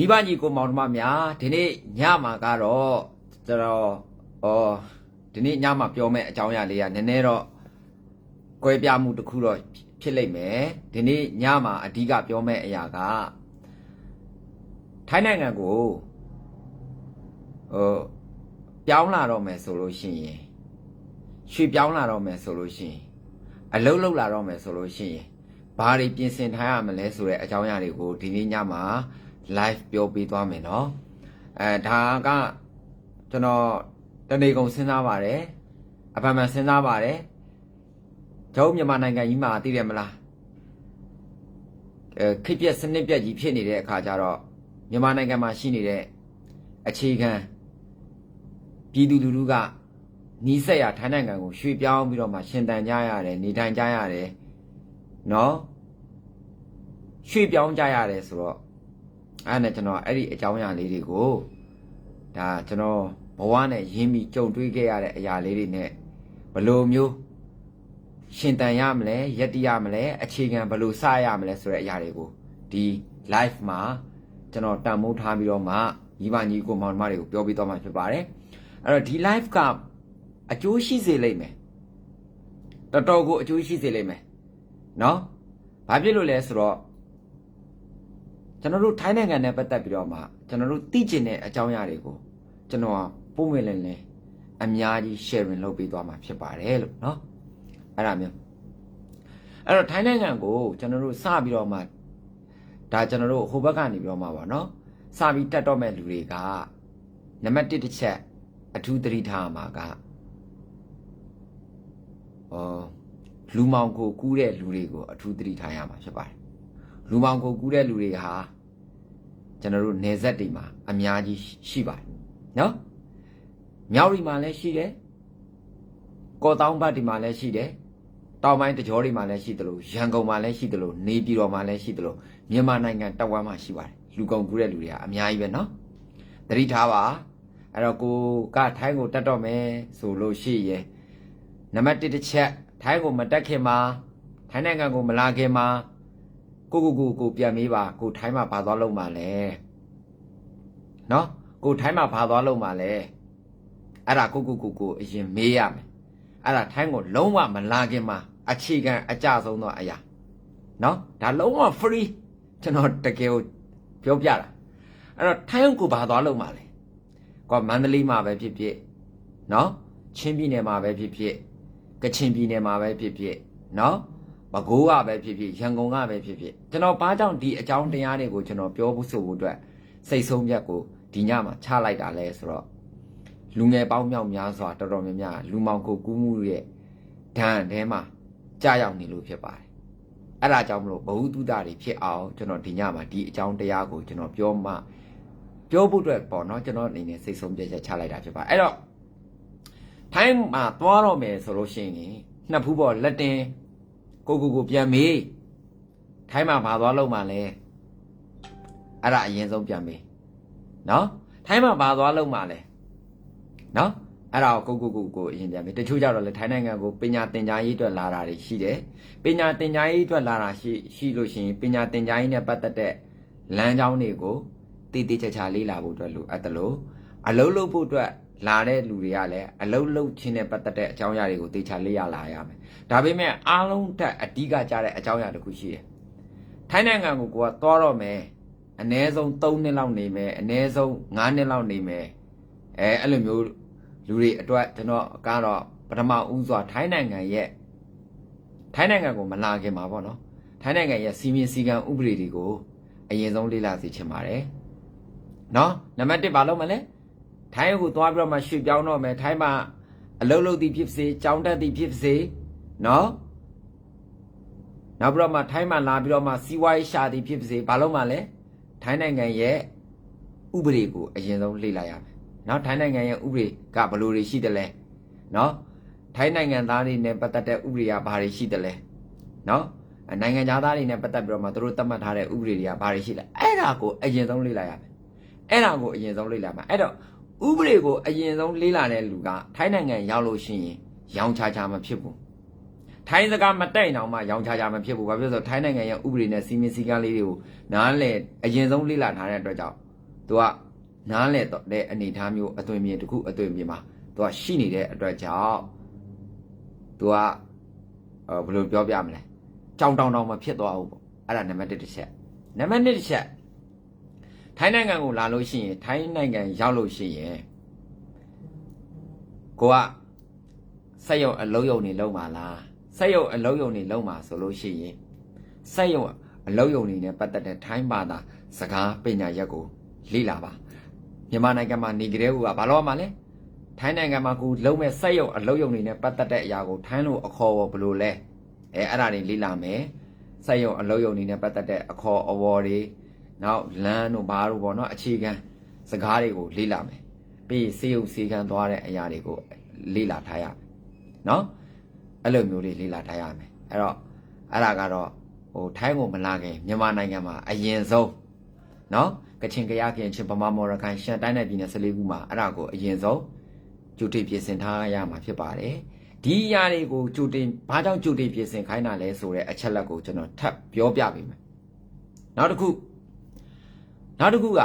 မိဘကြီးကိုမောင်နှမများဒီနေ့ညမှာကတော့ကျွန်တော်ဩဒီနေ့ညမှာပြောမယ့်အကြောင်းအရာလေးကနည်းနည်းတော့ကွဲပြားမှုတစ်ခုတော့ဖြစ်လိမ့်မယ်ဒီနေ့ညမှာအဓိကပြောမယ့်အရာကထိုင်းနိုင်ငံကိုဟိုပြောင်းလာတော့မယ်ဆိုလို့ရှိရင်ရွှေ့ပြောင်းလာတော့မယ်ဆိုလို့ရှိရင်အလုတ်လုတ်လာတော့မယ်ဆိုလို့ရှိရင်ဘာတွေပြင်ဆင်ထားရမလဲဆိုတဲ့အကြောင်းအရာတွေကိုဒီနေ့ညမှာ live ပြောပေးသွားမယ်เนาะအဲဒါကကျွန်တော်တနေကုန်စဉ်းစားပါတယ်အပန်ပန်စဉ်းစားပါတယ်ကျုံမြန်မာနိုင်ငံကြီးမှာသိတယ်မလားအဲခိပြက်စနစ်ပြက်ကြီးဖြစ်နေတဲ့အခါကျတော့မြန်မာနိုင်ငံမှာရှိနေတဲ့အခြေခံပြည်သူလူထုကနီးစက်ရထိုင်းနိုင်ငံကိုရွှေ့ပြောင်းပြီးတော့မှရှင်တန်ကြရတယ်နေထိုင်ကြရတယ်เนาะရွှေ့ပြောင်းကြရတယ်ဆိုတော့ အဲ့နဲ့ကျွန်တော်အဲ့ဒီအကြောင်းအရာလေးတွေကိုဒါကျွန်တော်ဘဝနဲ့ရင်းပြီးကြုံတွေ့ခဲ့ရတဲ့အရာလေးတွေနဲ့ဘလို့မျိုးရှင်တန်ရမလဲယက်တိရမလဲအခြေခံဘလို့စရမလဲဆိုတဲ့အရာတွေကိုဒီ live မှာကျွန်တော်တန်မိုးထားပြီးတော့မှညီမညီကိုမောင်မတွေကိုပြောပြသွားမှာဖြစ်ပါတယ်အဲ့တော့ဒီ live ကအကျိုးရှိစေလိမ့်မယ်တော်တော်ကိုအကျိုးရှိစေလိမ့်မယ်နော်ဘာဖြစ်လို့လဲဆိုတော့ ကျွန်တော်တို့ထိုင်းနိုင်ငံနဲ့ပတ်သက်ပြီးတော့မှကျွန်တော်တို့သိကျင်တဲ့အကြောင်းအရာတွေကိုကျွန်တော်ပုံဝင်လင်းလင်းအများကြီး sharing လုပ်ပေးသွားမှာဖြစ်ပါတယ်လို့เนาะအဲ့ဒါမျိုးအဲ့တော့ထိုင်းနိုင်ငံကိုကျွန်တော်တို့စပြီးတော့မှဒါကျွန်တော်တို့ဟိုဘက်ကနေပြီးတော့မှပါเนาะစပြီးတက်တော့မဲ့လူတွေကနံပါတ်1တစ်ချက်အထူးသတိထားမှာကအော်လူမောင်ကိုကူးတဲ့လူတွေကိုအထူးသတိထားရမှာဖြစ်ပါတယ် လူမောင်ကိုကူးတဲ့လူတွေဟာကျွန်တော်တို့နေဆက်တွေမှာအများကြီးရှိပါတယ်နော်မြောက်ရီမှာလည်းရှိတယ်ကော်တောင်းဘတ်ဒီမှာလည်းရှိတယ်တောင်ပိုင်းတကြောတွေမှာလည်းရှိတယ်လို့ရန်ကုန်မှာလည်းရှိတယ်လို့နေပြည်တော်မှာလည်းရှိတယ်လို့မြန်မာနိုင်ငံတဝမ်းမှာရှိပါတယ်လူကုန်ကူးတဲ့လူတွေကအများကြီးပဲနော်သတိထားပါအဲ့တော့ကိုကထိုင်းကိုတက်တော့မယ်ဆိုလို့ရှိရင်နံပါတ်1တစ်ချက်ထိုင်းကိုမတက်ခင်မှာထိုင်းနိုင်ငံကိုမလာခင်မှာ ကိုကိုကိုကိုပြန်မေးပါကိုထိုင်းမှာဘာသွားလုံးမှာလဲနော်ကိုထိုင်းမှာဘာသွားလုံးမှာလဲအဲ့ဒါကိုကိုကိုကိုအရင်မေးရမယ်အဲ့ဒါထိုင်းကိုလုံးဝမလာခင်မှာအခြေခံအကြဆုံးသောအရာနော်ဒါလုံးဝ free ကျွန်တော်တကယ်ကိုပြောပြတာအဲ့တော့ထိုင်းကိုဘာသွားလုံးမှာလဲကွာမန္တလေးမှာပဲဖြစ်ဖြစ်နော်ချင်းပြည်နယ်မှာပဲဖြစ်ဖြစ်ကချင်ပြည်နယ်မှာပဲဖြစ်ဖြစ်နော် မကိုးကပဲဖြစ်ဖြစ်ရန်ကုန်ကပဲဖြစ်ဖြစ်ကျွန်တော်ဘာကြောင့်ဒီအကြောင်းတရားတွေကိုကျွန်တော်ပြောဖို့ဆိုဖို့အတွက်စိတ်ဆုံးဖြတ်ကိုဒီညမှာချလိုက်တာလဲဆိုတော့လူငယ်ပေါင်းမြောက်များစွာတော်တော်များများလူမောင်ကိုကူးမှုရဲ့ဒဏ်ထဲမှာကြာရောက်နေလို့ဖြစ်ပါတယ်အဲ့ဒါကြောင့်မလို့ဘ ഹു တုဒတွေဖြစ်အောင်ကျွန်တော်ဒီညမှာဒီအကြောင်းတရားကိုကျွန်တော်ပြောမှပြောဖို့အတွက်ပေါ့နော်ကျွန်တော်အနေနဲ့စိတ်ဆုံးဖြတ်ချက်ချလိုက်တာဖြစ်ပါအဲ့တော့ထိုင်းမှာသွားတော့မယ်ဆိုလို့ရှိရင်နှစ်ဖူးပေါ်လက်တင် ကိုကိုကိုပြန်မေးထိုင်းမှာဘာသွားလို့မှလဲအဲ့ဒါအရင်ဆုံးပြန်မေးနော်ထိုင်းမှာဘာသွားလို့မှလဲနော်အဲ့ဒါကိုကိုကိုကိုကိုအရင်ပြန်မေးတချို့ကြတော့လေထိုင်းနိုင်ငံကိုပညာသင်ကြားရေးအတွက်လာတာတွေရှိတယ်ပညာသင်ကြားရေးအတွက်လာတာရှိရှိလို့ရှိရင်ပညာသင်ကြားရေးနဲ့ပတ်သက်တဲ့လမ်းကြောင်းတွေကိုတည်တည်ချာချာလေ့လာဖို့အတွက်လိုအပ်တယ်လို့အလုံးလုံးဖို့အတွက် လာတဲ့လူတွေကလည်းအလုံးလုံးချင်းနဲ့ပတ်သက်တဲ့အကြောင်းအရာတွေကိုတေချာလေ့ရလာရမယ်ဒါပေမဲ့အားလုံးတက်အဓိကကြတဲ့အကြောင်းအရာတစ်ခုရှိတယ်။ထိုင်းနိုင်ငံကိုကိုကသွားတော့မယ်။အနည်းဆုံး3နှစ်လောက်နေမယ်။အနည်းဆုံး5နှစ်လောက်နေမယ်။အဲအဲ့လိုမျိုးလူတွေအတွက်ကျွန်တော်ကတော့ပထမဦးစွာထိုင်းနိုင်ငံရဲ့ထိုင်းနိုင်ငံကိုမလာခင်ပါပေါ့နော်။ထိုင်းနိုင်ငံရဲ့စီမင်းစည်းကမ်းဥပဒေတွေကိုအရင်ဆုံးလေ့လာစီချင်ပါတယ်။နော်နံပါတ်1ဘာလုပ်မလဲ။ ထိုင်းကိုသွားပြီးတော့မှရွှေ့ပြောင်းတော့မယ်။ထိုင်းမှာအလုပ်လုပ်သည်ဖြစ်စေ၊ကြောင်းတက်သည်ဖြစ်စေနော်နောက်ပြီးတော့မှထိုင်းမှာလာပြီးတော့မှစီးပွားရေးရှာသည်ဖြစ်ပါစေဘာလို့မှလဲထိုင်းနိုင်ငံရဲ့ဥပဒေကိုအရင်ဆုံးလေ့လာရမယ်နော်ထိုင်းနိုင်ငံရဲ့ဥပဒေကဘယ်လိုတွေရှိတယ်လဲနော်ထိုင်းနိုင်ငံသားတွေနဲ့ပတ်သက်တဲ့ဥပဒေကဘာတွေရှိတယ်လဲနော်နိုင်ငံသားတွေနဲ့ပတ်သက်ပြီးတော့မှသူတို့သတ်မှတ်ထားတဲ့ဥပဒေတွေကဘာတွေရှိလဲအဲ့ဒါကိုအရင်ဆုံးလေ့လာရမယ်အဲ့ဒါကိုအရင်ဆုံးလေ့လာမှာအဲ့တော့ ဥပဒေကိုအရင်ဆုံးလေ့လာတဲ့လူကထိုင်းနိုင်ငံရောက်လို့ရှိရင်ရောင်းချချမဖြစ်ဘူးထိုင်းစကားမတိုက်အောင်မှရောင်ချချာမဖြစ်ဘူးဘာဖြစ်လို့လဲဆိုတော့ထိုင်းနိုင်ငံရဲ့ဥပဒေနဲ့စီမင်းစည်းကမ်းလေးတွေကိုနားလည်အရင်ဆုံးလေ့လာထားတဲ့အတွက်ကြောင့်သူကနားလဲတော့တဲ့အနေအထားမျိုးအသွင်မြင်တစ်ခုအသွင်မြင်မှာသူကရှိနေတဲ့အတွက်ကြောင့်သူကအဲဘယ်လိုပြောပြမလဲကြောင်တောင်တောင်မဖြစ်သွားဘူးပေါ့အဲ့ဒါနံပါတ်1တစ်ချက်နံပါတ်2တစ်ချက် ထိုင်းနိုင်ငံကိုလာလို့ရှိရင်ထိုင်းနိုင်ငံရောက်လို့ရှိရင်ကိုကစက်ရုံအလုံးယုံနေလုံးပါလားစက်ရုံအလုံးယုံနေလုံးပါဆိုလို့ရှိရင်စက်ရုံအလုံးယုံနေနဲ့ပတ်သက်တဲ့ထိုင်းဘာသာစကားပညာရက်ကိုလေ့လာပါမြန်မာနိုင်ငံမှာနေကြတဲ့ဟူကဘာလို့ရမှာလဲထိုင်းနိုင်ငံမှာကိုလုံးမဲ့စက်ရုံအလုံးယုံနေနဲ့ပတ်သက်တဲ့အရာကိုထိုင်းလိုအခေါ်ဝေါ်ဘယ်လိုလဲအဲအဲ့ဒါတွေလေ့လာမယ်စက်ရုံအလုံးယုံနေနဲ့ပတ်သက်တဲ့အခေါ်အဝေါ်တွေ နောက်လမ်းတို့ဘာတို့ပေါ့နော်အခြေခံစကားတွေကိုလေ့လာမယ်ပြီးစေယုံစေခံသွားတဲ့အရာတွေကိုလေ့လာထားရမယ်နော်အဲ့လိုမျိုးလေးလေ့လာထားရမယ်အဲ့တော့အဲ့ဒါကတော့ဟိုထိုင်းကိုမလာခင်မြန်မာနိုင်ငံမှာအရင်ဆုံးနော်ကချင်ကရခင်ချင်းဗမာမော်ရခိုင်ရှမ်းတိုင်းနယ်ပြည်နယ်14ခုမှာအဲ့ဒါကိုအရင်ဆုံးကြိုတင်ပြင်ဆင်ထားရမှာဖြစ်ပါတယ်ဒီအရာတွေကိုကြိုတင်ဘာကြောင့်ကြိုတင်ပြင်ဆင်ခိုင်းတာလဲဆိုတဲ့အချက်လက်ကိုကျွန်တော်ထပ်ပြောပြပေးမယ်နောက်တစ်ခု နောက်တစ်ခုက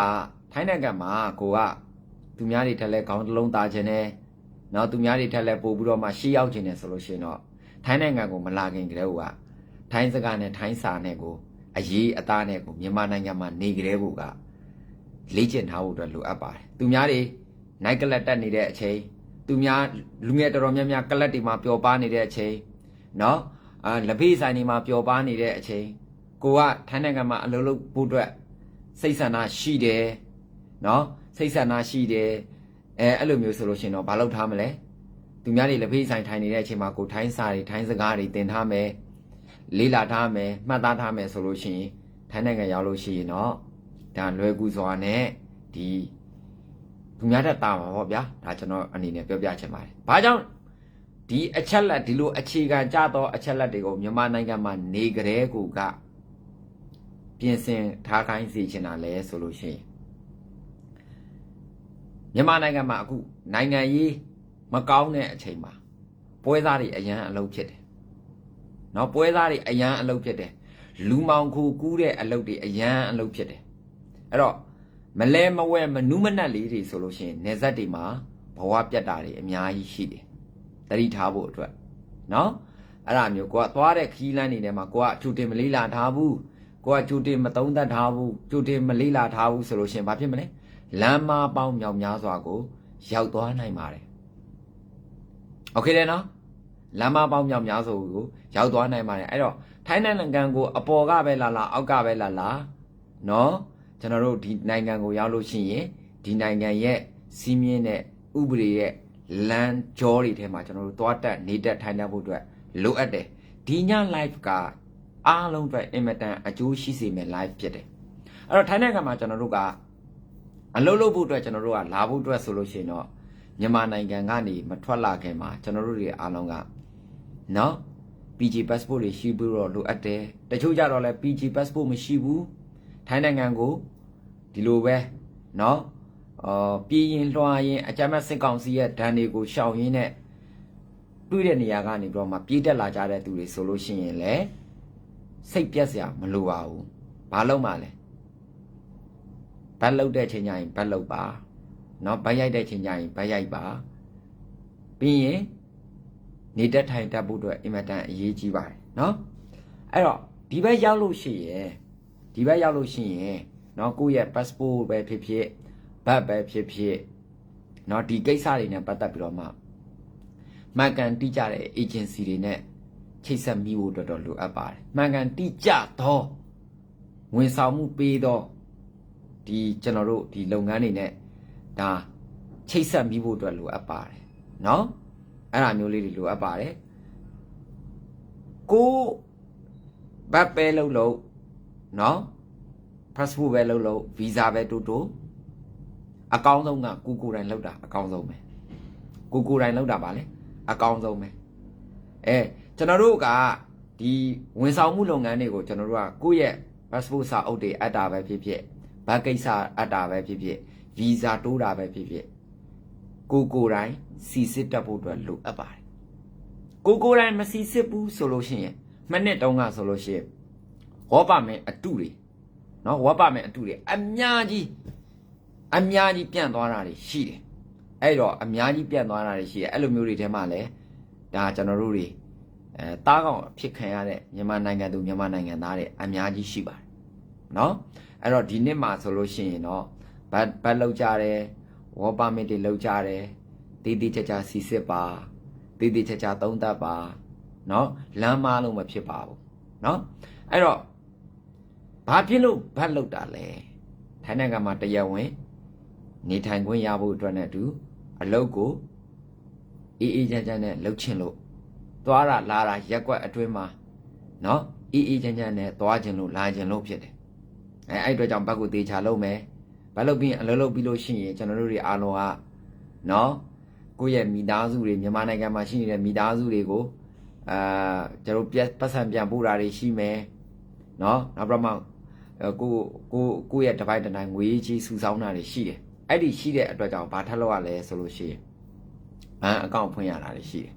ထိုင်းနိုင်ငံမှာကိုကသူများတွေထက်လဲခေါင်းတစ်လုံးသားခြင်းနဲ့နောက်သူများတွေထက်လဲပို့ပြီးတော့မှရှေ့ရောက်ခြင်းနဲ့ဆိုလို့ရှိရင်တော့ထိုင်းနိုင်ငံကိုမလာခင်ကတည်းကထိုင်းစကားနဲ့ထိုင်းစာနဲ့ကိုအရေးအသားနဲ့ကိုမြန်မာနိုင်ငံမှာနေကြတဲ့ကိုကလေ့ကျင့်ထားဖို့အတွက်လိုအပ်ပါတယ်သူများတွေနိုင်ကလတ်တက်နေတဲ့အချိန်သူများလူငယ်တော်တော်များများကလတ်တွေမှာပျော်ပါနေတဲ့အချိန်နော်အာလပိဆိုင်တွေမှာပျော်ပါနေတဲ့အချိန်ကိုကထိုင်းနိုင်ငံမှာအလုပ်လုပ်ဖို့အတွက် စိတ်ဆန္ဒရှိတယ်နော်စိတ်ဆန္ဒရှိတယ်အဲအဲ့လိုမျိုးဆိုလို့ရှိရင်တော့မလုပ်ထားမလဲသူများတွေလပိဆိုင်ထိုင်နေတဲ့အချိန်မှာကိုထိုင်းစာတွေထိုင်းစကားတွေသင်ထားမယ်လေးလာထားမယ်မှတ်သားထားမယ်ဆိုလို့ရှိရင်ထိုင်းနိုင်ငံရောက်လို့ရှိရင်တော့ဒါလွယ်ကူစွာနဲ့ဒီသူများတက်တာမှာပေါ့ဗျာဒါကျွန်တော်အနေနဲ့ပြောပြချင်ပါတယ်ဘာကြောင့်ဒီအချက်လက်ဒီလိုအခြေခံကြသောအချက်လက်တွေကိုမြန်မာနိုင်ငံမှာနေကြတဲ့ကူက ပြင်ဆင်ထားခိုင်းစီချင်တာလဲဆိုလို့ရှိရင်မြန်မာနိုင်ငံမှာအခုနိုင်ငံရေးမကောင်းတဲ့အချိန်မှာပွဲသားတွေအရန်အလုပ်ဖြစ်တယ်။နော်ပွဲသားတွေအရန်အလုပ်ဖြစ်တယ်။လူမောင်ခူကူးတဲ့အလုပ်တွေအရန်အလုပ်ဖြစ်တယ်။အဲ့တော့မလဲမဝဲမနုမနက်လေးတွေဆိုလို့ရှိရင်နေဆက်တွေမှာဘဝပြတ်တာတွေအများကြီးရှိတယ်။တတိထားဖို့အတွက်နော်အဲ့ဒါမျိုးကိုကသွားတဲ့ခီးလန်းနေထဲမှာကိုကအထူတင်မလေးလာထားဘူး ကိုကကျူတင်မသုံးသပ်ထားဘူးကျူတင်မလေးလာထားဘူးဆိုလို့ရှိရင်ဘာဖြစ်မလဲလမ်းမပေါင်းမြောင်များစွာကိုရောက်သွားနိုင်ပါတယ်โอเคတယ်နော်လမ်းမပေါင်းမြောင်များစွာကိုရောက်သွားနိုင်ပါတယ်အဲ့တော့ထိုင်းနိုင်ငံကိုအပေါ်ကပဲလာလာအောက်ကပဲလာလာနော်ကျွန်တော်တို့ဒီနိုင်ငံကိုရောက်လို့ရှိရင်ဒီနိုင်ငံရဲ့စီးမြင့်တဲ့ဥပဒေရဲ့လမ်းကြောတွေထဲမှာကျွန်တော်တို့သွားတက်နေတက်ထိုင်တက်ဖို့အတွက်လိုအပ်တယ်ဒီည live က အားလုံးအတွက်အင်မတန်အကျိုးရှိစေမယ့် live ဖြစ်တယ်အဲ့တော့ထိုင်းနိုင်ငံမှာကျွန်တော်တို့ကအလုပ်လုပ်ဖို့အတွက်ကျွန်တော်တို့ကလာဖို့အတွက်ဆိုလို့ရှိရင်တော့မြန်မာနိုင်ငံကနေမထွက်လာခင်မှာကျွန်တော်တို့တွေအားလုံးကနော် PG passport တွေရှိပြီးတော့လိုအပ်တယ်တချို့ကြတော့လဲ PG passport မရှိဘူးထိုင်းနိုင်ငံကိုဒီလိုပဲနော်အော်ပြည်ရင်လွှာရင်အကြမ်းဖက်စစ်ကောင်စီရဲ့ဒဏ်တွေကိုရှောင်ရင်းနဲ့တွေ့တဲ့နေရာကနေပြီးတော့မှပြေးတက်လာကြတဲ့သူတွေဆိုလို့ရှိရင်လည်း စိတ်ပြက်စရာမလိုပါဘူးဘာလို့မှလဲဘတ်လုတ်တဲ့ချိန်ကျရင်ဘတ်လုတ်ပါเนาะဘတ်ရိုက်တဲ့ချိန်ကျရင်ဘတ်ရိုက်ပါပြီးရင်နေတက်ထိုင်တက်ဖို့အတွက်အင်မတန်အရေးကြီးပါတယ်เนาะအဲ့တော့ဒီဘက်ရောက်လို့ရှိရင်ဒီဘက်ရောက်လို့ရှိရင်เนาะကိုယ့်ရဲ့ passport ပဲဖြစ်ဖြစ်ဘတ်ပဲဖြစ်ဖြစ်เนาะဒီကိစ္စတွေနဲ့ပတ်သက်ပြီးတော့မှမှန်ကန်တိကျတဲ့ agency တွေနဲ့ ချိတ်ဆက်မိဖို့တော်တော်လိုအပ်ပါတယ်။မှန်ကန်တိကျသောဝန်ဆောင်မှုပေးသောဒီကျွန်တော်တို့ဒီလုပ်ငန်းတွေနဲ့ဒါချိတ်ဆက်မိဖို့အတွက်လိုအပ်ပါတယ်။နော်။အဲ့ဒါမျိုးလေးတွေလိုအပ်ပါတယ်။ကိုဘတ်ပဲလုပ်လို့နော်။ passport ပဲလုပ်လို့ visa ပဲတူတူအကောင်းဆုံးကကိုကိုယ်တိုင်လောက်တာအကောင်းဆုံးပဲ။ကိုကိုယ်တိုင်လောက်တာပါလေအကောင်းဆုံးပဲ။အဲ ကျွန်တော်တို့ကဒီဝန်ဆောင်မှုလုပ်ငန်းတွေကိုကျွန်တော်တို့ကကိုယ့်ရဲ့ passport စာအုပ်တွေအပ်တာပဲဖြစ်ဖြစ်ဘတ်ကိစ္စအပ်တာပဲဖြစ်ဖြစ် visa တိုးတာပဲဖြစ်ဖြစ်ကိုကိုယ်တိုင်စီစစ်တက်ဖို့အတွက်လိုအပ်ပါတယ်ကိုကိုယ်တိုင်မစီစစ်ဘူးဆိုလို့ရှိရင်မနှစ်တုန်းကဆိုလို့ရှိရင်ဝေါ်ပါမယ်အတုတွေနော်ဝေါ်ပါမယ်အတုတွေအများကြီးအများကြီးပြန့်သွားတာတွေရှိတယ်အဲ့တော့အများကြီးပြန့်သွားတာတွေရှိတယ်အဲ့လိုမျိုးတွေထဲမှာလည်းဒါကျွန်တော်တို့တွေ အဲတားကောင်အဖြစ်ခံရတဲ့မြန်မာနိုင်ငံသူမြန်မာနိုင်ငံသားတွေအများကြီးရှိပါတယ်နော်အဲ့တော့ဒီနှစ်မှာဆိုလို့ရှိရင်တော့ဘတ်ဘတ်လောက်ကြတယ်ဝေါ်ပါမစ်တွေလောက်ကြတယ်တည်တည်ချာချာစီစစ်ပါတည်တည်ချာချာသုံးသပ်ပါနော်လမ်းမလို့မဖြစ်ပါဘူးနော်အဲ့တော့ဘာဖြစ်လို့ဘတ်လောက်တာလဲထိုင်းနိုင်ငံမှာတရားဝင်နေထိုင်ခွင့်ရဖို့အတွက်နဲ့အတူအလုပ်ကိုအေးအေးချမ်းချမ်းနဲ့လုပ်ချင်လို့ သွားတာလာတာရက်ကွက်အတွင်းမှာနော်အေးအေးချမ်းချမ်းနဲ့သွားခြင်းလို့လာခြင်းလို့ဖြစ်တယ်အဲအဲ့အတွက်ကြောင့်ဘတ်ကိုတေချာလုပ်မယ်ဘတ်လုပ်ပြီးရင်အလုပ်လုပ်ပြီးလို့ရှိရင်ကျွန်တော်တို့တွေအားလုံးကနော်ကိုယ့်ရဲ့မိသားစုတွေမြန်မာနိုင်ငံမှာရှိနေတဲ့မိသားစုတွေကိုအာကျွန်တော်ပြတ်ပတ်စံပြန်ပို့တာတွေရှိမယ်နော်နောက်ပြီးတော့မှအဲကိုကိုကိုယ့်ရဲ့တစ်ပိုက်တစ်နိုင်ငွေကြီးစုဆောင်းတာတွေရှိတယ်အဲ့ဒီရှိတဲ့အတွက်ကြောင့်ဘာထပ်လို့ရလဲဆိုလို့ရှိရင်ဘဏ်အကောင့်ဖွင့်ရတာတွေရှိတယ်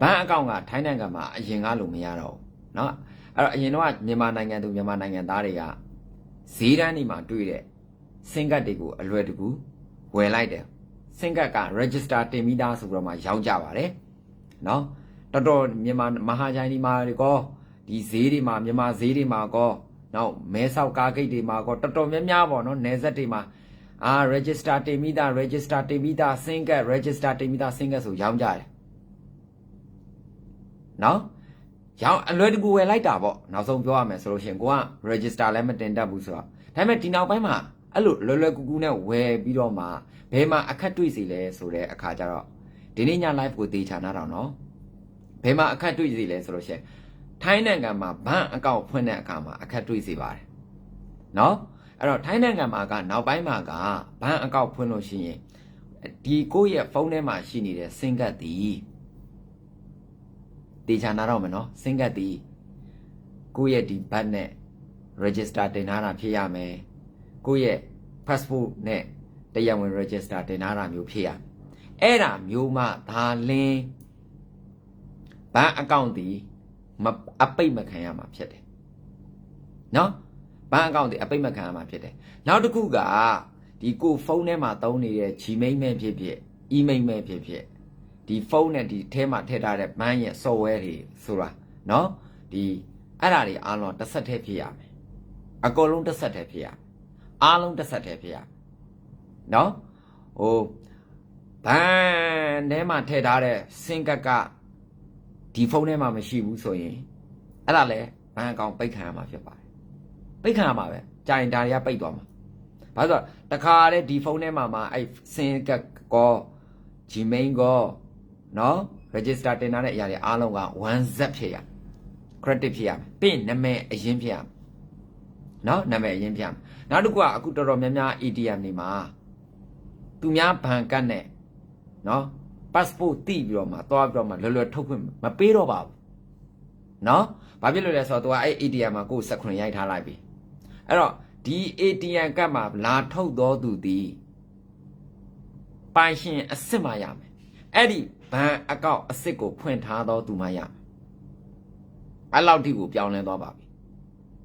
ဘဏ်အကောင့်ကထိုင်းနိုင်ငံမှာအရင်ကလိုမရတော့ဘူးเนาะအဲ့တော့အရင်တော့မြန်မာနိုင်ငံသူမြန်မာနိုင်ငံသားတွေကဈေးတန်းတွေမှာတွေ့တဲ့စင်ကတ်တွေကိုအလွယ်တကူဝယ်လိုက်တယ်စင်ကတ်က register တင်ပြီးသားဆိုပြီးတော့မှရောင်းကြပါတယ်เนาะတော်တော်မြန်မာမဟာချိုင်းဒီမှာကောဒီဈေးတွေမှာမြန်မာဈေးတွေမှာကောနောက်မဲဆောက်ကားဂိတ်တွေမှာကောတော်တော်များများပေါ့နော်နယ်စပ်တွေမှာအာ register တင်ပြီးသား register တင်ပြီးသား single register တင်ပြီးသား single ဆိုရောင်းကြတယ် နော်ရောင်းအလွယ်တကူဝယ်လိုက်တာပေါ့နောက်ဆုံးပြောရမယ်ဆိုလို့ရှိရင်ကိုက register လည်းမတင်တတ်ဘူးဆိုတော့ဒါပေမဲ့ဒီနောက်ပိုင်းမှာအဲ့လိုလွယ်လွယ်ကူကူနဲ့ဝယ်ပြီးတော့မှဘယ်မှာအခက်တွေ့စီလဲဆိုတဲ့အခါကျတော့ဒီနေ့ည live ကိုတေချာနာတော့နော်ဘယ်မှာအခက်တွေ့စီလဲဆိုလို့ရှိရင်ထိုင်းနိုင်ငံမှာဘဏ်အကောင့်ဖွင့်တဲ့အခါမှာအခက်တွေ့စီပါတယ်နော်အဲ့တော့ထိုင်းနိုင်ငံမှာကနောက်ပိုင်းမှာကဘဏ်အကောင့်ဖွင့်လို့ရှိရင်ဒီကိုယ့်ရဲ့ဖုန်းထဲမှာရှိနေတဲ့စင်ကတ်တီ တေချာနာတော့မယ်နော်စင်ကတ်တီကိုယ့်ရဲ့ဒီဘတ်နဲ့ register တင်ထားတာဖြစ်ရမယ်ကိုယ့်ရဲ့ passport နဲ့တရားဝင် register တင်ထားတာမျိုးဖြစ်ရမယ်အဲ့ဒါမျိုးမှဒါလင်းဘဏ်အကောင့်တီမအပိတ်မခံရမှာဖြစ်တယ်နော်ဘဏ်အကောင့်တီအပိတ်မခံရမှာဖြစ်တယ်နောက်တစ်ခုကဒီကိုဖုန်းထဲမှာသုံးနေတဲ့ Gmail မဲ့ဖြစ်ဖြစ် email မဲ့ဖြစ်ဖြစ် ဒီဖုန်းနဲ့ဒီထဲမှာထည့်ထားတဲ့ဘဏ်ရဲ့ software တွေဆိုတာနော်ဒီအဲ့ဒါတွေအားလုံးတစ်ဆက်တည်းဖြစ်ရမယ်အကုန်လုံးတစ်ဆက်တည်းဖြစ်ရမယ်အားလုံးတစ်ဆက်တည်းဖြစ်ရမယ်နော်ဟိုဘန်ထဲမှာထည့်ထားတဲ့စင်ကတ်ကဒီဖုန်းထဲမှာမရှိဘူးဆိုရင်အဲ့ဒါလဲဘန်အကောင့်ပိတ်ခံရမှာဖြစ်ပါတယ်ပိတ်ခံရမှာပဲကြာရင်ဒါတွေကပိတ်သွားမှာဘာလို့လဲတခါတည်းဒီဖုန်းထဲမှာမှာအဲ့စင်ကတ်ကော Gmail ကော နော် register တင်ထားတဲ့အရာတွေအားလုံးက one zip ဖြစ်ရ credit ဖြစ်ရမယ်ပြီးရင်နာမည်အရင်ဖြစ်ရမယ်နော်နာမည်အရင်ဖြစ်ရမယ်နောက်တစ်ခုကအခုတော်တော်များများ ATM တွေမှာသူများဘဏ်ကတ်နဲ့နော် passport တိပြီးတော့မှသွားပြီးတော့မှလွယ်လွယ်ထုတ်ခွင့်မပေးတော့ပါဘူးနော်ဘာဖြစ်လို့လဲဆိုတော့ तू ကအဲ့ ATM မှာကိုယ်စက်ခွန်ရိုက်ထားလိုက်ပြီအဲ့တော့ဒီ ATM ကတ်မှာလာထုတ်တော်သူသည်ပိုင်ရှင်အစ်စ်မှရမယ်အဲ့ဒီ ဘဏ်အကောင့်အစ်စ်ကိုဖွင့်ထားသောသူမှရအဲ့လောက်ထိကိုပြောင်းလဲသွားပါပြီ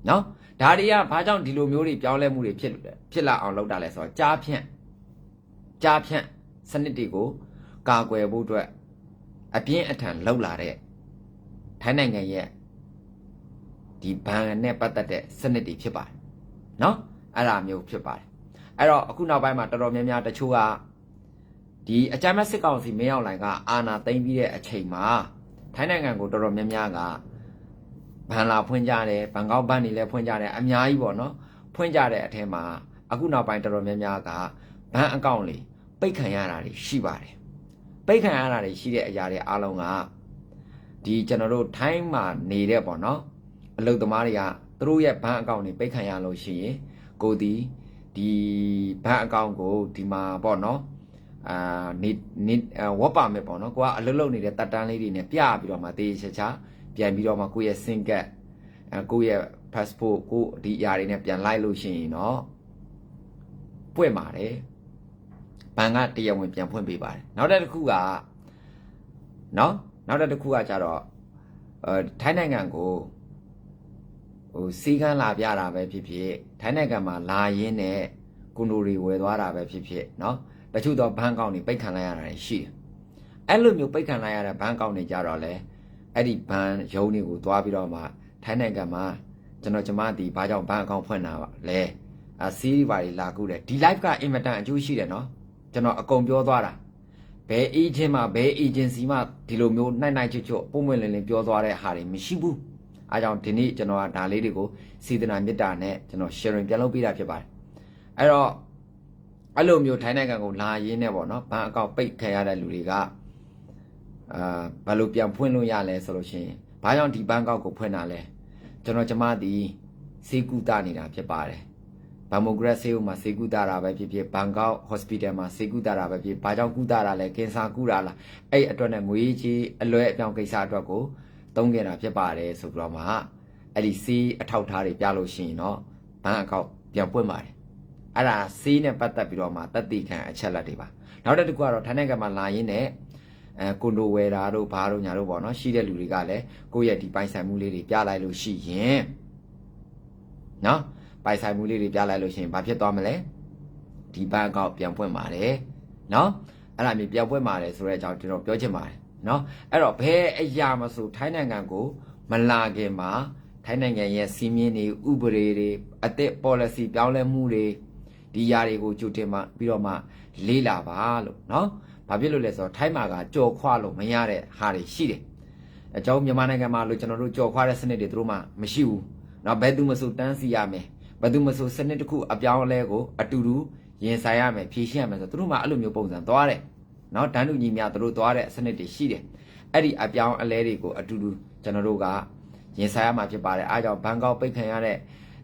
နော်ဒါတွေကဘာကြောင့်ဒီလိုမျိုးတွေပြောင်းလဲမှုတွေဖြစ်လို့လဲဖြစ်လာအောင်လုပ်တာလဲဆိုတော့ကြားဖြန့်ကြားဖြန့်စနစ်တွေကိုကာကွယ်ဖို့အတွက်အပြင်းအထန်လှုပ်လာတဲ့ထိုင်းနိုင်ငံရဲ့ဒီဘဏ်နဲ့ပတ်သက်တဲ့စနစ်တွေဖြစ်ပါတယ်နော်အဲ့ဒါမျိုးဖြစ်ပါတယ်အဲ့တော့အခုနောက်ပိုင်းမှာတော်တော်များများတချို့က ဒီအကြမ်းမဲ့စစ်ကောင်စီမင်းအောင်လှိုင်ကအာဏာသိမ်းပြီးတဲ့အချိန်မှာထိုင်းနိုင်ငံကိုတော်တော်များများကဘန်လာဖွင့်ကြတယ်ဘန်ကောက်ဘန်တွေလည်းဖွင့်ကြတယ်အများကြီးပေါ့နော်ဖွင့်ကြတဲ့အထက်မှာအခုနောက်ပိုင်းတော်တော်များများကဘန်အကောင့်လေးပိတ်ခံရတာတွေရှိပါတယ်ပိတ်ခံရတာတွေရှိတဲ့အရာတွေအားလုံးကဒီကျွန်တော်တို့ထိုင်းမှာနေတဲ့ပေါ့နော်အလုပ်သမားတွေကသူတို့ရဲ့ဘဏ်အကောင့်တွေပိတ်ခံရလို့ရှိရင်ကိုဒီဒီဘဏ်အကောင့်ကိုဒီမှာပေါ့နော် အာနေနေဝက်ပါမယ်ပေါ့နော်ကိုကအလုပ်လုပ်နေတဲ့တက်တန်းလေးတွေနဲ့ပြပြီးတော့မှတေးချာချာပြန်ပြီးတော့မှကိုယ့်ရဲ့ SIM card အဲကိုယ့်ရဲ့ passport ကိုဒီအရာတွေနဲ့ပြန်လိုက်လို့ရှိရင်တော့ပွင့်ပါတယ်ဘဏ်ကတရားဝင်ပြန်ဖွင့်ပေးပါတယ်နောက်တစ်ခုကနော်နောက်တစ်ခုကကြတော့အဲထိုင်းနိုင်ငံကိုဟိုစီကန်းလာပြတာပဲဖြစ်ဖြစ်ထိုင်းနိုင်ငံမှာလာရင်းနဲ့ ကွန်ဒိုတွေဝယ်သွားတာပဲဖြစ်ဖြစ်เนาะ တချို့တော့ဘန်းကောင်းတွေပိတ်ခံလိုက်ရတာရှိတယ်အဲ့လိုမျိုးပိတ်ခံလိုက်ရတဲ့ဘန်းကောင်းတွေကြတော့လေအဲ့ဒီဘန်းရုံးတွေကိုသွားပြီးတော့မှထိုင်းနိုင်ငံမှာကျွန်တော်ကျမဒီဘာကြောင့်ဘန်းအကောင့်ဖွင့်တာပါလဲအစီးပါလာကုတယ်ဒီ live ကအင်မတန်အကျိုးရှိတယ်နော်ကျွန်တော်အကုန်ပြောသွားတာဘယ် agent မှာဘယ် agency မှာဒီလိုမျိုးနိုင်နိုင်ချွတ်ချွတ်ပုံမှန်လင်းလင်းပြောသွားတဲ့ဟာတွေမရှိဘူးအဲကြောင့်ဒီနေ့ကျွန်တော်ကဒါလေးတွေကိုစေတနာမေတ္တာနဲ့ကျွန်တော် sharing ပြန်လုပ်ပေးတာဖြစ်ပါတယ်အဲ့တော့ အဲ့လိုမျိုးထိုင်းနိုင်ငံကိုလာရင်းနဲ့ပေါ့နော်ဘဏ်အကောင့်ပိတ်ခံရတဲ့လူတွေကအာဘာလို့ပြန်ဖွင့်လို့ရလဲဆိုလို့ရှိရင်ဘာကြောင့်ဒီဘဏ်အကောင့်ကိုဖွင့်တာလဲကျွန်တော်ကျမဒီစေကူတာနေတာဖြစ်ပါတယ်ဘန်မိုဂရက်ဆေးဦးမှာစေကူတာတာပဲဖြစ်ဖြစ်ဘန်ကောက် hospital မှာစေကူတာတာပဲဖြစ်ဘာကြောင့်ကူတာတာလဲကင်ဆာကူတာလားအဲ့အတွက်နဲ့ငွေကြီးအလွဲအပြောင်းကိစ္စအတွက်ကိုသုံးခဲ့တာဖြစ်ပါတယ်ဆိုပြီးတော့မှအဲ့ဒီစီးအထောက်ထားတွေပြလို့ရှိရင်တော့ဘန်အကောင့်ပြန်ပွင့်ပါတယ် အဲ့ဒါစီးနဲ့ပတ်သက်ပြီးတော့မှတက်တီခံအချက်လက်တွေပါနောက်တစ်ခုကတော့ထိုင်းနိုင်ငံမှာလာရင်းနဲ့အဲကွန်ဒိုဝယ်တာတို့ဘာတို့ညာတို့ပေါ့နော်ရှိတဲ့လူတွေကလည်းကိုယ့်ရဲ့ဒီပိုင်ဆိုင်မှုလေးတွေပြလိုက်လို့ရှိရင်နော်ပိုင်ဆိုင်မှုလေးတွေပြလိုက်လို့ရှိရင်ဘာဖြစ်သွားမလဲဒီဘဏ်အကောင့်ပြန်ပွင့်ပါတယ်နော်အဲ့ဒါမျိုးပြန်ပွင့်ပါတယ်ဆိုတဲ့အကြောင်းကျွန်တော်ပြောချင်ပါတယ်နော်အဲ့တော့ဘယ်အရာမဆိုထိုင်းနိုင်ငံကိုမလာခင်မှာထိုင်းနိုင်ငံရဲ့စီမင်းတွေဥပဒေတွေအသက် policy ပြောင်းလဲမှုတွေ ဒီຢာတွေကိုကြိုတင်မှပြီးတော့မှလေးလာပါလို့နော်ဘာဖြစ်လို့လဲဆိုတော့ထိုင်းမှာကကြော်ခွာလို့မရတဲ့ဟာတွေရှိတယ်အကြောင်းမြန်မာနိုင်ငံမှာလို့ကျွန်တော်တို့ကြော်ခွာတဲ့စနစ်တွေသူတို့မှမရှိဘူးနော်ဘယ်သူမဆိုတန်းစီရမယ်ဘယ်သူမဆိုစနစ်တစ်ခုအပြောင်းအလဲကိုအတူတူရင်ဆိုင်ရမယ်ဖြည့်ရှင်းရမယ်ဆိုတော့သူတို့မှအဲ့လိုမျိုးပုံစံသွားတယ်နော်ဒန်းတူညီမြသူတို့သွားတဲ့စနစ်တွေရှိတယ်အဲ့ဒီအပြောင်းအလဲတွေကိုအတူတူကျွန်တော်တို့ကရင်ဆိုင်ရမှာဖြစ်ပါတယ်အားကြောင့်ဘန်ကောက်ပိတ်ခံရတဲ့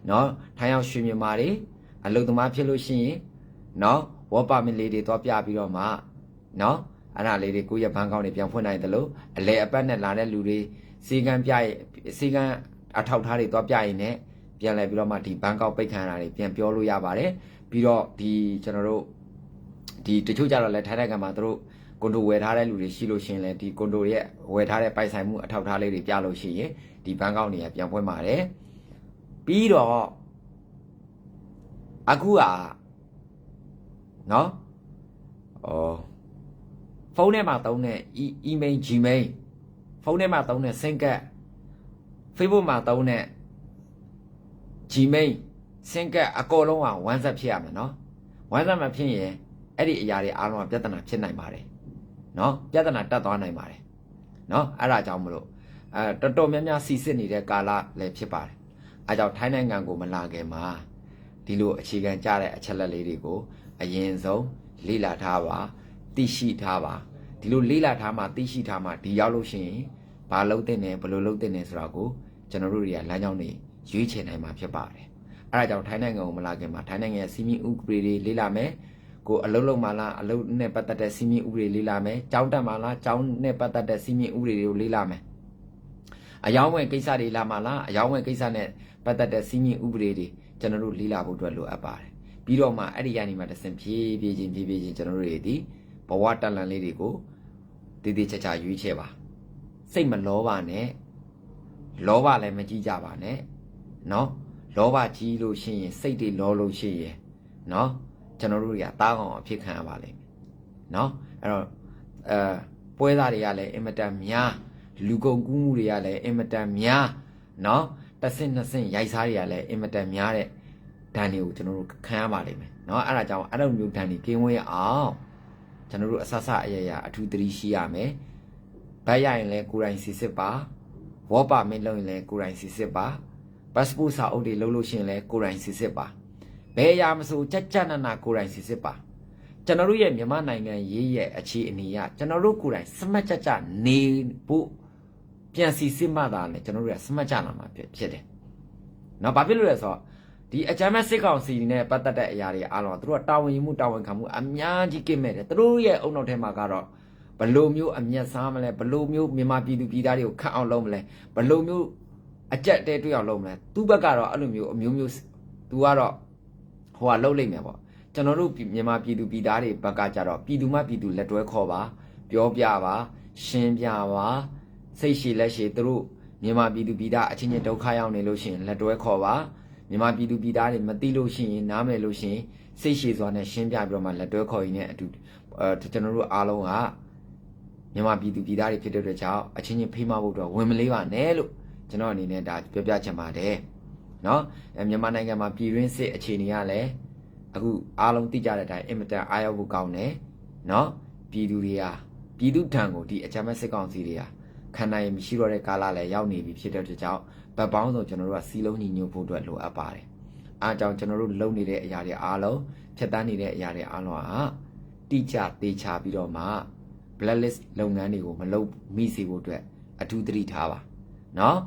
နော်ထိုင်းရောက်ရွှေမြန်မာတွေ အလုသမားဖြစ်လို့ရှိရင်နော်ဝေါ်ပါမီလေးတွေသွားပြပြီးတော့မှနော်အဲ့ဒါလေးတွေကိုယ့်ရဲ့ဘန်ကောက်တွေပြန်ဖွင့်နိုင်တယ်လို့အလဲအပတ်နဲ့လာတဲ့လူတွေစီကံပြရဲ့စီကံအထောက်ထားတွေသွားပြရင်လည်းပြန်လဲပြီးတော့မှဒီဘန်ကောက်ပိတ်ခံရတာတွေပြန်ပြောလို့ရပါတယ်ပြီးတော့ဒီကျွန်တော်တို့ဒီတချို့ကြတော့လဲထိုင်းနိုင်ငံမှာသူတို့ကွန်ဒိုဝယ်ထားတဲ့လူတွေရှိလို့ရှိရင်လဲဒီကွန်ဒိုရဲ့ဝယ်ထားတဲ့ပိုင်ဆိုင်မှုအထောက်ထားလေးတွေပြလို့ရှိရင်ဒီဘန်ကောက်တွေကပြန်ဖွင့်ပါတယ်ပြီးတော့ အခုကနော်အော်ဖုန်းထဲမှာသုံးတဲ့ email gmail ဖုန်းထဲမှာသုံးတဲ့ sync app Facebook မှာသုံးတဲ့ Gmail စင်ကက်အကောလုံးက WhatsApp ဖြစ်ရမယ်နော် WhatsApp မှာဖြစ်ရင်အဲ့ဒီအရာတွေအားလုံးကပြဿနာဖြစ်နိုင်ပါတယ်နော်ပြဿနာတက်သွားနိုင်ပါတယ်နော်အဲ့ဒါကြောင့်မလို့အဲတော်တော်များများစီစစ်နေတဲ့ကာလလည်းဖြစ်ပါတယ်အဲကြောင့်ထိုင်းနိုင်ငံကိုမလာခင်မှာ ဒီလိုအခြေခံကြတဲ့အချက်လက်လေးတွေကိုအရင်ဆုံးလေ့လာထားပါသိရှိထားပါဒီလိုလေ့လာထားမှသိရှိထားမှဒီရောက်လို့ရှိရင်ဘာလုပ်တဲ့နဲ့ဘယ်လိုလုပ်တဲ့နဲ့ဆိုတာကိုကျွန်တော်တို့တွေကလမ်းကြောင်းတွေရွေးချယ်နိုင်မှာဖြစ်ပါတယ်။အဲဒါကြောင့်ထိုင်းနိုင်ငံကိုမလာခင်မှာထိုင်းနိုင်ငံရဲ့စီမီဥပဒေတွေလေ့လာမယ်။ကိုအလုံးလုံးမလားအလုံးနဲ့ပတ်သက်တဲ့စီမီဥပဒေလေ့လာမယ်။ကြောင်းတက်မလားကြောင်းနဲ့ပတ်သက်တဲ့စီမီဥပဒေတွေကိုလေ့လာမယ်။အယောင်းဝယ်ကိစ္စတွေလာမလားအယောင်းဝယ်ကိစ္စနဲ့ပတ်သက်တဲ့စီမီဥပဒေတွေ ကျွန်တော်တို့လေ့လာဖို့အတွက်လိုအပ်ပါတယ်။ပြီးတော့မှအဲ့ဒီကနေမှတဆင့်ဖြည်းဖြည်းချင်းဖြည်းဖြည်းချင်းကျွန်တော်တို့တွေဒီဘဝတက်လန်လေးတွေကိုတည်တည်ချာချာရွေးချယ်ပါ။စိတ်မလောပါနဲ့။လောဘလည်းမကြည့်ကြပါနဲ့။နော်လောဘကြီးလို့ရှိရင်စိတ်တွေလောလို့ရှိရင်နော်ကျွန်တော်တို့တွေကတားကောင်အဖြစ်ခံရပါလိမ့်မယ်နော်အဲ့တော့အဲပွဲသားတွေကလည်းအင်မတန်များလူကုန်ကူးမှုတွေကလည်းအင်မတန်များနော် တစ်ဆင့်နှစ်ဆင့်ရိုက်စားတွေကလည်းအင်မတန်များတဲ့ဒဏ်တွေကိုကျွန်တော်တို့ခံရပါလိမ့်မယ်နော်အဲ့ဒါကြောင့်အဲ့လိုမျိုးဒဏ်တွေကင်းဝေးအောင်ကျွန်တော်တို့အဆဆအရရအထူးသတိရှိရမယ်ဗတ်ရရင်လည်းကိုယ်တိုင်စီစစ်ပါဝေါ်ပါမင်းလုံးရင်လည်းကိုယ်တိုင်စီစစ်ပါ passport စာအုပ်တွေလုပ်လို့ရှိရင်လည်းကိုယ်တိုင်စစ်စစ်ပါဘယ်အရာမဆိုကြက်ကြက်နနာကိုယ်တိုင်စစ်စစ်ပါကျွန်တော်တို့ရဲ့မြန်မာနိုင်ငံရေးရဲ့အခြေအနေကကျွန်တော်တို့ကိုယ်တိုင်စမတ်ကြကြနေဖို့ ပြန်စီစစ်မှသာလေကျွန်တော်တို့ကစမတ်ကြလာမှာဖြစ်တယ်။နော်ဘာဖြစ်လို့လဲဆိုတော့ဒီအကြမ်းမဲ့စစ်ကောင်စီနဲ့ပတ်သက်တဲ့အရာတွေအားလုံးကသူတို့ကတာဝန်ယူမှုတာဝန်ခံမှုအများကြီးကိမဲ့တယ်။သူတို့ရဲ့အုံနောက်ထဲမှာကတော့ဘလို့မျိုးအမျက်စားမလဲဘလို့မျိုးမြန်မာပြည်သူပြည်သားတွေကိုခတ်အောင်လုပ်မလဲဘလို့မျိုးအကြက်တဲတွေ့အောင်လုပ်မလဲသူ့ဘက်ကတော့အဲ့လိုမျိုးအမျိုးမျိုးသူကတော့ဟိုကလှုပ်လိုက်မယ်ပေါ့ကျွန်တော်တို့မြန်မာပြည်သူပြည်သားတွေဘက်ကကြတော့ပြည်သူမှပြည်သူလက်တွဲခေါ်ပါ ပြောပြပါရှင်းပြပါ စိတ်ရှိလက်ရှိသူတို့မြန်မာပြည်သူပြည်သားအချင်းချင်းဒုက္ခရောက်နေလို့ရှိရင်လက်တွဲခေါ်ပါမြန်မာပြည်သူပြည်သားတွေမသိလို့ရှိရင်နားမလည်လို့ရှိရင်စိတ်ရှည်စွာနဲ့ရှင်းပြပြီးတော့မှလက်တွဲခေါ်ရင်းနဲ့အတူအဲကျွန်တော်တို့အားလုံးကမြန်မာပြည်သူပြည်သားတွေဖြစ်တဲ့အတွက်ကြောင့်အချင်းချင်းဖိမဖို့အတွက်ဝင်မလေးပါနဲ့လို့ကျွန်တော်အနေနဲ့ဒါပြောပြချင်ပါတယ်နော်အဲမြန်မာနိုင်ငံမှာပြည်တွင်းစစ်အခြေအနေကလည်းအခုအားလုံးသိကြတဲ့အတိုင်းအင်မတန်အားရဖို့ကောင်းတယ်နော်ပြည်သူတွေကပြည်သူထံကိုဒီအကြမ်းဖက်စစ်ကောင်စီတွေက ခံနိုင်ရင်မရှိတော့တဲ့ကာလလည်းရောက်နေပြီဖြစ်တဲ့အတွက်ကြောင့်ဗတ်ပေါင်းဆိုကျွန်တော်တို့ကစီလုံးညီညွတ်ဖို့အတွက်လိုအပ်ပါတယ်အားကြောင့်ကျွန်တော်တို့လုပ်နေတဲ့အရာတွေအားလုံးဖြတ်တန်းနေတဲ့အရာတွေအားလုံးကတိကျသေးချာပြီးတော့မှ blacklist လုပ်ငန်းတွေကိုမလုပ်မိစေဖို့အတွက်အထူးသတိထားပါနော်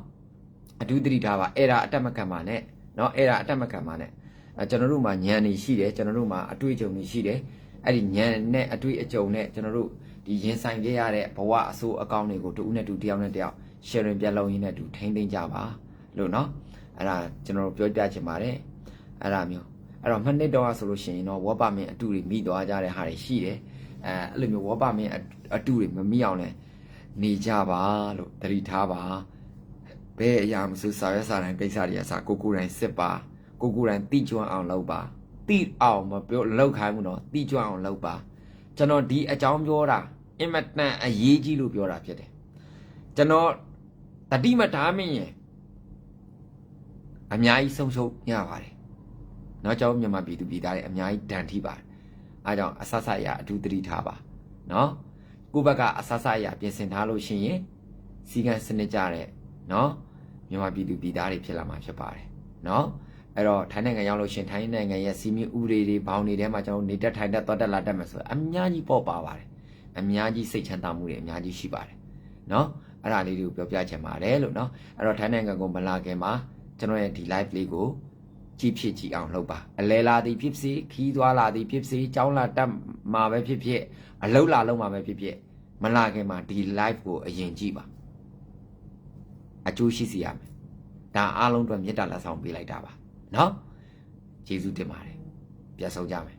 အထူးသတိထားပါအဲ့ဒါအတက်မခံပါနဲ့နော်အဲ့ဒါအတက်မခံပါနဲ့အဲကျွန်တော်တို့မှာညံနေရှိတယ်ကျွန်တော်တို့မှာအတွေ့အကြုံတွေရှိတယ်အဲ့ဒီညံနဲ့အတွေ့အကြုံနဲ့ကျွန်တော်တို့ ဒီရင်ဆိုင်ခဲ့ရတဲ့ဘဝအဆိုးအကောင်းတွေကိုတူဦးနဲ့တူတယောက်နဲ့တယောက် sharing ပြလုံးရင်းနဲ့တူထိမ့်သိမ့်ကြပါလို့နော်အဲ့ဒါကျွန်တော်တို့ပြောပြချင်ပါတယ်အဲ့ဒါမျိုးအဲ့တော့မနှစ်တော့ဆိုလို့ရှိရင်တော့ဝေါ်ပါမင်အတူတွေမိသွားကြတဲ့ဟာတွေရှိတယ်အဲအဲ့လိုမျိုးဝေါ်ပါမင်အတူတွေမမိအောင်လဲနေကြပါလို့တတိထားပါဘယ်အရာမဆိုစာရွက်စာတမ်းကိစ္စတွေကစာကိုကိုယ်တိုင်စစ်ပါကိုကိုယ်တိုင်တိကျွမ်းအောင်လုပ်ပါတိအောင်မပြောလောက်ခိုင်းဘူးနော်တိကျွမ်းအောင်လုပ်ပါ ကျွန်တော်ဒီအကြောင်းပြောတာအင်မတန်အရေးကြီးလို့ပြောတာဖြစ်တယ်ကျွန်တော်တတိမထားမင်းရင်အများကြီးဆုံးရှုံးရပါတယ်။နောက်ကြောင့်မြန်မာပြည်သူပြည်သားတွေအများကြီးဒဏ်ထိပါတယ်။အားကြောင့်အဆဆအရာအထူးသတိထားပါ။နော်။ကိုယ့်ဘက်ကအဆဆအရာပြင်ဆင်ထားလို့ရှိရင်စီကံစနစ်ကြတဲ့နော်မြန်မာပြည်သူပြည်သားတွေဖြစ်လာမှာဖြစ်ပါတယ်။နော်။ အဲ့တော့ထိုင်းနိုင်ငံရောက်လို့ရှရင်ထိုင်းနိုင်ငံရဲ့စီမင်းဥပဒေတွေဘောင်တွေထဲမှာကျွန်တော်နေတက်ထိုင်တက်သွားတက်လာတက်မယ်ဆိုတော့အများကြီးပေါ့ပါပါတယ်။အများကြီးစိတ်ချမ်းသာမှုတွေအများကြီးရှိပါတယ်။နော်။အဲ့ဒါလေးတွေကိုပြောပြချင်ပါတယ်လို့နော်။အဲ့တော့ထိုင်းနိုင်ငံကိုမလာခင်မှာကျွန်တော်ရဲ့ဒီ live လေးကိုကြည့်ဖြစ်ကြည့်အောင်လုပ်ပါအလဲလာသည်ဖြစ်စေခီးသွားလာသည်ဖြစ်စေကြောင်းလာတက်မှာပဲဖြစ်ဖြစ်အလုတ်လာလုံးမှာပဲဖြစ်ဖြစ်မလာခင်မှာဒီ live ကိုအရင်ကြည့်ပါအကျိုးရှိစီရမယ်ဒါအားလုံးအတွက်မေတ္တာလက်ဆောင်ပေးလိုက်တာပါ နော်ကျေးဇူးတင်ပါတယ်ပြန်ဆောင်ကြမယ်